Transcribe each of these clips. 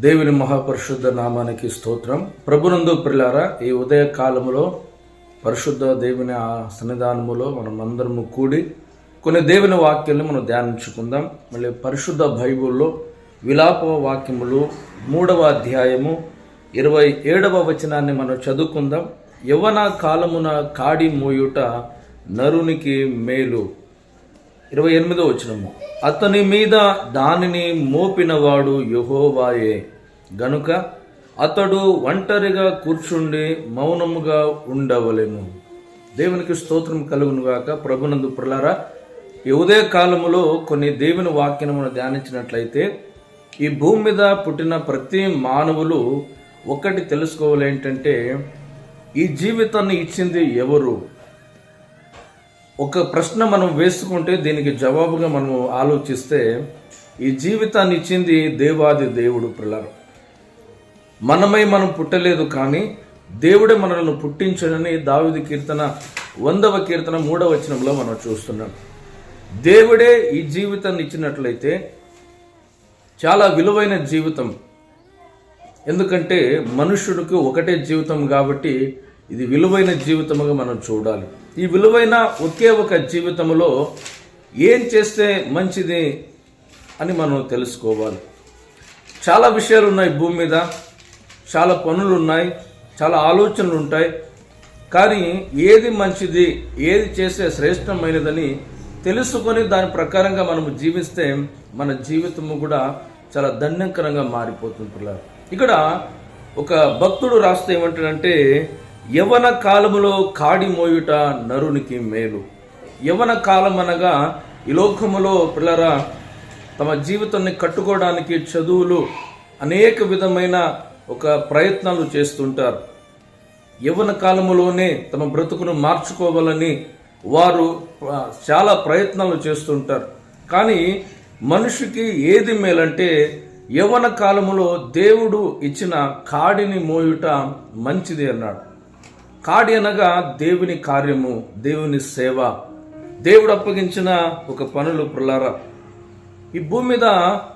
దేవుని మహాపరిశుద్ధ నామానికి స్తోత్రం. ప్రభునందు ప్రిలారా ఈ ఉదయ కాలములో పరిశుద్ధ దేవుని ఆ సన్నిధానములో మనం అందరము కూడి కొన్ని దేవుని వాక్యాలను మనం ధ్యానించుకుందాం. మళ్ళీ పరిశుద్ధ బైబుల్లో విలాప వాక్యములు మూడవ అధ్యాయము ఇరవై ఏడవ వచనాన్ని మనం చదువుకుందాం. యవ్వన కాలమున కాడి మోయుట నరునికి మేలు. ఇరవై ఎనిమిదో వచనము. అతని మీద దానిని మోపినవాడు యహోవాయే. గనుక అతడు ఒంటరిగా కూర్చుండి మౌనముగా ఉండవలేము దేవునికి స్తోత్రం కలుగునుగాక. ప్రభునందు ప్రలారా ఈ ఉదయ కాలములో కొన్ని దేవుని వాక్యమును ధ్యానించినట్లయితే ఈ భూమి మీద పుట్టిన ప్రతి మానవులు ఒక్కటి తెలుసుకోవాలి ఏంటంటే ఈ జీవితాన్ని ఇచ్చింది ఎవరు? ఒక ప్రశ్న మనం వేసుకుంటే దీనికి జవాబుగా మనం ఆలోచిస్తే ఈ జీవితాన్ని ఇచ్చింది దేవాది దేవుడు పిల్లలు. మనమై మనం పుట్టలేదు కానీ దేవుడే మనల్ని పుట్టించడని దావిది కీర్తన వందవ కీర్తన మూడవ వచనంలో మనం చూస్తున్నాం. దేవుడే ఈ జీవితాన్ని ఇచ్చినట్లయితే చాలా విలువైన జీవితం. ఎందుకంటే మనుష్యుడికి ఒకటే జీవితం కాబట్టి ఇది విలువైన జీవితముగా మనం చూడాలి. ఈ విలువైన ఒకే ఒక జీవితంలో ఏం చేస్తే మంచిది అని మనం తెలుసుకోవాలి. చాలా విషయాలు ఉన్నాయి భూమి మీద చాలా పనులు ఉన్నాయి చాలా ఆలోచనలు ఉంటాయి కానీ ఏది మంచిది ఏది చేస్తే శ్రేష్టమైనదని తెలుసుకొని దాని ప్రకారంగా మనము జీవిస్తే మన జీవితము కూడా చాలా ధన్యకరంగా మారిపోతుంది. ఇక్కడ ఒక భక్తుడు రాస్తే ఏమంటాడంటే యవన కాలములో కాడి మోయుట నరునికి మేలు. యవన కాలం అనగా ఈ లోకములో పిల్లరా తమ జీవితాన్ని కట్టుకోవడానికి చదువులు అనేక విధమైన ఒక ప్రయత్నాలు చేస్తుంటారు. యవన కాలములోనే తమ బ్రతుకును మార్చుకోవాలని వారు చాలా ప్రయత్నాలు చేస్తుంటారు. కానీ మనిషికి ఏది మేలంటే యవ్వన కాలములో దేవుడు ఇచ్చిన కాడిని మోయుట మంచిది అన్నాడు. కాడి అనగా దేవుని కార్యము దేవుని సేవ. దేవుడు అప్పగించిన ఒక పనులు ప్రలారా. ఈ భూమి మీద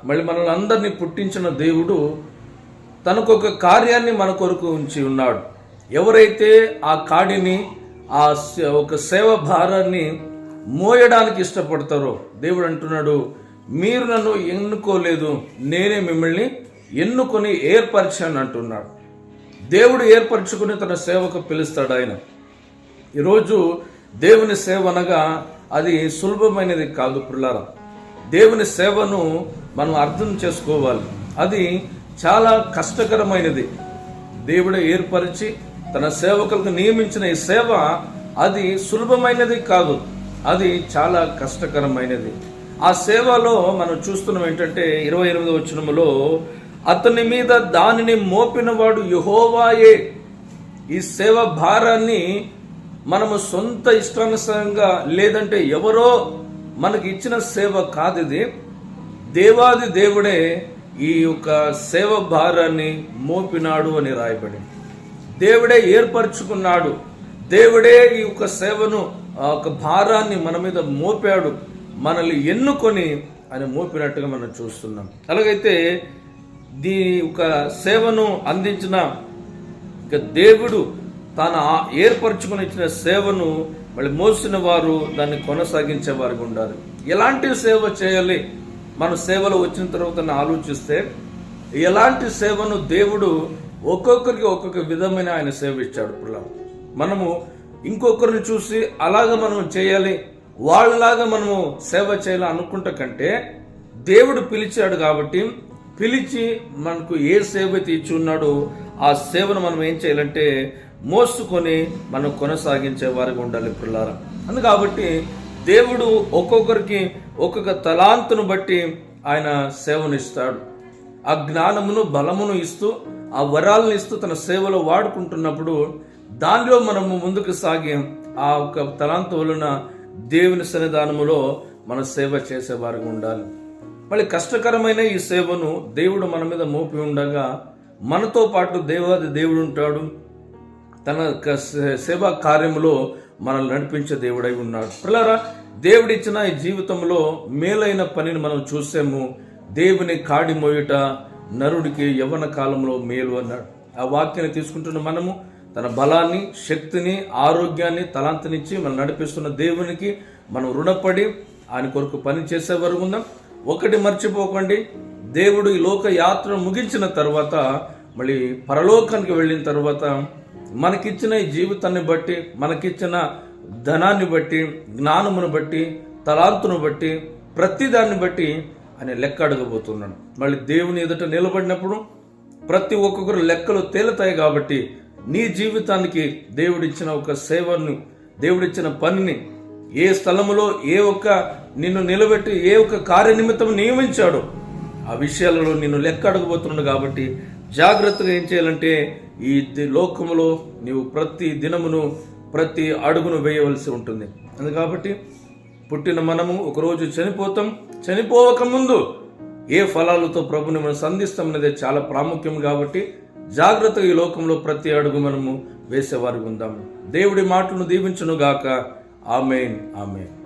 మళ్ళీ మనల్ని అందరినీ పుట్టించిన దేవుడు తనకు ఒక కార్యాన్ని మన కొరకు ఉంచి ఉన్నాడు. ఎవరైతే ఆ కాడిని ఆ సే- ఒక సేవ భారాన్ని మోయడానికి ఇష్టపడతారో దేవుడు అంటున్నాడు మీరు నన్ను ఎన్నుకోలేదు. నేనే మిమ్మల్ని ఎన్నుకొని ఏర్పరిచాను అంటున్నాడు. దేవుడు ఏర్పరచుకుని తన సేవకు పిలుస్తాడు ఆయన. ఈరోజు దేవుని సేవ అనగా అది సులభమైనది కాదు పుల్లారా. దేవుని సేవను మనం అర్థం చేసుకోవాలి. అది చాలా కష్టకరమైనది. దేవుడు ఏర్పరిచి తన సేవకులకు నియమించిన ఈ సేవ అది సులభమైనది కాదు. అది చాలా కష్టకరమైనది. ఆ సేవలో మనం చూస్తున్నాం ఏంటంటే ఇరవై ఎనిమిది వచ్చినములో అతని మీద దానిని మోపినవాడు యహోవాయే. ఈ సేవ భారాన్ని మనము సొంత ఇష్టానుసారంగా లేదంటే ఎవరో మనకి ఇచ్చిన సేవ కాదు ఇది దేవాది దేవుడే ఈ యొక్క సేవ భారాన్ని మోపినాడు అని రాయబడింది. దేవుడే ఏర్పరచుకున్నాడు. దేవుడే ఈ యొక్క సేవను ఆ యొక్క భారాన్ని మన మీద మోపాడు. మనల్ని ఎన్నుకొని అని మోపినట్టుగా మనం చూస్తున్నాం. అలాగైతే దీని ఒక సేవను అందించిన ఇక దేవుడు తాను ఏర్పరచుకుని ఇచ్చిన సేవను మళ్ళీ మోసిన వారు దాన్ని కొనసాగించే వారికి ఉండాలి. ఎలాంటి సేవ చేయాలి? మన సేవలో వచ్చిన తర్వాత ఆలోచిస్తే ఎలాంటి సేవను దేవుడు ఒక్కొక్కరికి ఒక్కొక్క విధమైన ఆయన సేవ ఇచ్చాడు పిల్లలు మనము ఇంకొకరిని చూసి అలాగ మనం చేయాలి వాళ్ళలాగా మనము సేవ చేయాలి అనుకుంట కంటే దేవుడు పిలిచాడు కాబట్టి పిలిచి మనకు ఏ సేవ అయితే ఇచ్చి ఉన్నాడో ఆ సేవను మనం ఏం చేయాలంటే మోసుకొని మనం కొనసాగించే వారికి ఉండాలి పిల్లారా అందు కాబట్టి దేవుడు ఒక్కొక్కరికి ఒక్కొక్క తలాంతును బట్టి ఆయన సేవనిస్తాడు. ఆ జ్ఞానమును బలమును ఇస్తూ ఆ వరాలను ఇస్తూ తన సేవలో వాడుకుంటున్నప్పుడు దానిలో మనము ముందుకు సాగి ఆ ఒక తలాంతు వలన దేవుని సన్నిధానములో మన సేవ చేసేవారుగా ఉండాలి. మళ్ళీ కష్టకరమైన ఈ సేవను దేవుడు మన మీద మోపి ఉండగా మనతో పాటు దేవాది దేవుడు ఉంటాడు. తన సేవా కార్యములో మనల్ని నడిపించే దేవుడై ఉన్నాడు. పిల్లరా దేవుడిచ్చిన ఈ జీవితంలో మేలైన పనిని మనం చూసాము. దేవుని కాడి మోయుట నరుడికి యవ్వన కాలంలో మేలు అన్నాడు. ఆ వాక్యాన్ని తీసుకుంటున్న మనము తన బలాన్ని శక్తిని ఆరోగ్యాన్ని తలాంతనిచ్చి మనం నడిపిస్తున్న దేవునికి మనం రుణపడి ఆయన కొరకు పని చేసే వరకు ఉందాం. ఒకటి మర్చిపోకండి. దేవుడు ఈ లోక యాత్ర ముగించిన తర్వాత మళ్ళీ పరలోకానికి వెళ్ళిన తర్వాత మనకిచ్చిన ఈ జీవితాన్ని బట్టి మనకిచ్చిన ధనాన్ని బట్టి జ్ఞానమును బట్టి తలాంతును బట్టి ప్రతి దాన్ని బట్టి అని లెక్క అడగబోతున్నాడు. మళ్ళీ దేవుని ఎదుట నిలబడినప్పుడు ప్రతి ఒక్కొక్కరు లెక్కలు తేలుతాయి కాబట్టి నీ జీవితానికి దేవుడిచ్చిన ఒక సేవను దేవుడిచ్చిన పనిని ఏ స్థలములో ఏ ఒక్క నిన్ను నిలబెట్టి ఏ ఒక్క కార్యనిమిత్తం నియమించాడు. ఆ విషయాలలో నిన్ను లెక్క అడగబోతున్నాడు కాబట్టి జాగ్రత్తగా ఏం చేయాలంటే ఈ లోకములో నీవు ప్రతి దినమును ప్రతి అడుగును వేయవలసి ఉంటుంది. అందు కాబట్టి పుట్టిన మనము ఒకరోజు చనిపోతాం. చనిపోవక ముందు ఏ ఫలాలతో ప్రభుని మనం సంధిస్తాం అనేది చాలా ప్రాముఖ్యం కాబట్టి జాగ్రత్తగా ఈ లోకంలో ప్రతి అడుగు మనము వేసేవారికి ఉందాము. దేవుడి మాటలను దీవించును గాక ఆమెన్ ఆమెన్.